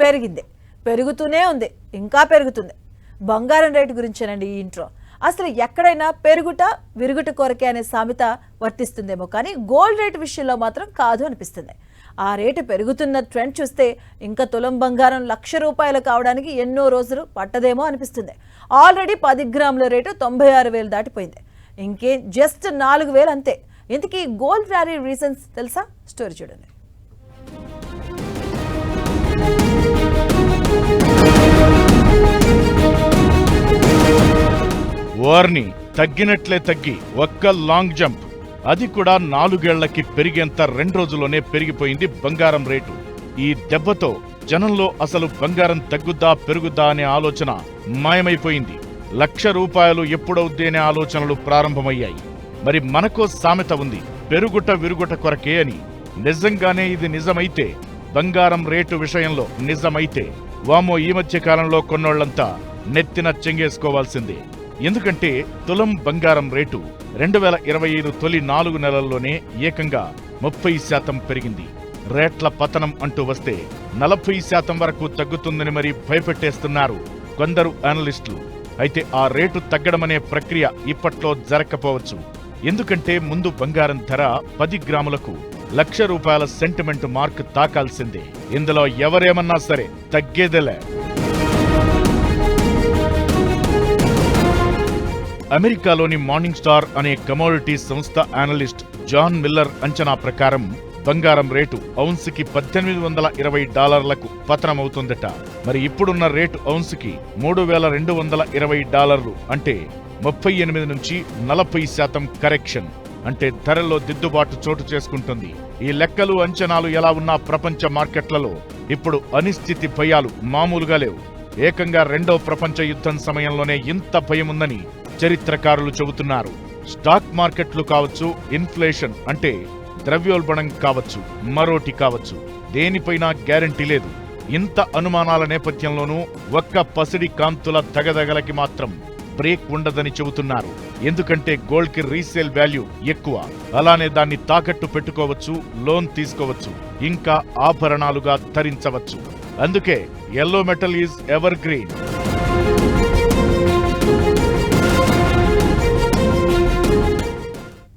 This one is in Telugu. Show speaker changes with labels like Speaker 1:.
Speaker 1: పెరిగింది. పెరుగుతూనే ఉంది. ఇంకా పెరుగుతుంది. బంగారం రేటు గురించేనండి ఈ ఇంట్రో. అసలు ఎక్కడైనా పెరుగుట విరుగుట కొరకే అనే సామెత వర్తిస్తుందేమో కానీ గోల్డ్ రేటు విషయంలో మాత్రం కాదు అనిపిస్తుంది. ఆ రేటు పెరుగుతున్న ట్రెండ్ చూస్తే ఇంకా తులం బంగారం లక్ష రూపాయలు కావడానికి ఎన్నో రోజులు పట్టదేమో అనిపిస్తుంది. ఆల్రెడీ పది గ్రాముల రేటు తొంభై ఆరు వేలు దాటిపోయింది. ఇంకే జస్ట్ నాలుగు వేలు అంతే. ఇంతకీ గోల్డ్ ర్యాలీ రీజన్స్ తెలుసా? స్టోరీ చూడండి.
Speaker 2: ఓర్ని తగ్గినట్లే తగ్గి ఒక్క లాంగ్ జంప్. అది కూడా నాలుగేళ్ళకి పెరిగేంత రెండు రోజుల్లోనే పెరిగిపోయింది బంగారం రేటు. ఈ దెబ్బతో జనంలో అసలు బంగారం తగ్గుద్దా పెరుగుద్దా అనే ఆలోచన మాయమైపోయింది. లక్ష రూపాయలు ఎప్పుడవుద్ది అనే ఆలోచనలు ప్రారంభమయ్యాయి. మరి మనకో సామెత ఉంది పెరుగుట విరుగుట కొరకే అని. నిజంగానే ఇది నిజమైతే బంగారం రేటు విషయంలో నిజమైతే వామో ఈ మధ్య కాలంలో కొన్నోళ్ళంతా నెత్తిన చెంగేసుకోవాల్సిందే. ఎందుకంటే తులం బంగారం రేటు రెండు వేల ఇరవై ఐదు తొలి నాలుగు నెలల్లోనే ఏకంగా ముప్పై శాతం పెరిగింది. రేట్ల పతనం అంటూ వస్తే నలభై శాతం వరకు తగ్గుతుందని మరి భయపెట్టేస్తున్నారు కొందరు అనలిస్టులు అయితే ఆ రేటు తగ్గడమనే ప్రక్రియ ఇప్పట్లో జరగకపోవచ్చు ఎందుకంటే ముందు బంగారం ధర పది గ్రాములకు లక్ష రూపాయల సెంటిమెంట్ మార్క్ తాకాల్సిందే. ఇందులో ఎవరేమన్నా సరే తగ్గేదేలే. అమెరికాలోని మార్నింగ్ స్టార్ అనే కమోడిటీ సంస్థ అనలిస్ట్ జాన్ మిల్లర్ అంచనా ప్రకారం బంగారం రేటు ఔన్స్కి పద్దెనిమిది వందల ఇరవై డాలర్లకు పతనమవుతుందట. మరి ఇప్పుడున్న రేటు ఔన్స్కి మూడు వేల రెండు వందల ఇరవై డాలర్లు అంటే ముప్పై ఎనిమిది నుంచి నలభై శాతం కరెక్షన్ అంటే ధరల్లో దిద్దుబాటు చోటు చేసుకుంటుంది. ఈ లెక్కలు అంచనాలు ఎలా ఉన్నా ప్రపంచ మార్కెట్లలో ఇప్పుడు అనిశ్చితి భయాలు మామూలుగా లేవు. ఏకంగా రెండో ప్రపంచ యుద్ధం సమయంలోనే ఇంత భయం ఉందని చరిత్రకారులు చెబుతున్నారు. స్టాక్ మార్కెట్లు కావచ్చు ఇన్ఫ్లేషన్ అంటే ద్రవ్యోల్బణం కావచ్చు మరోటి కావచ్చు దేనిపైనా గ్యారంటీ లేదు. ఇంత అనుమానాల నేపథ్యంలోనూ ఒక్క పసిడి కాంతుల దగదగలకి మాత్రం బ్రేక్ ఉండదని చెబుతున్నారు. ఎందుకంటే గోల్డ్కి రీసేల్ వాల్యూ ఎక్కువ. అలానే దాన్ని తాకట్టు పెట్టుకోవచ్చు లోన్ తీసుకోవచ్చు ఇంకా ఆభరణాలుగా ధరించవచ్చు. అందుకే yellow metal is ever green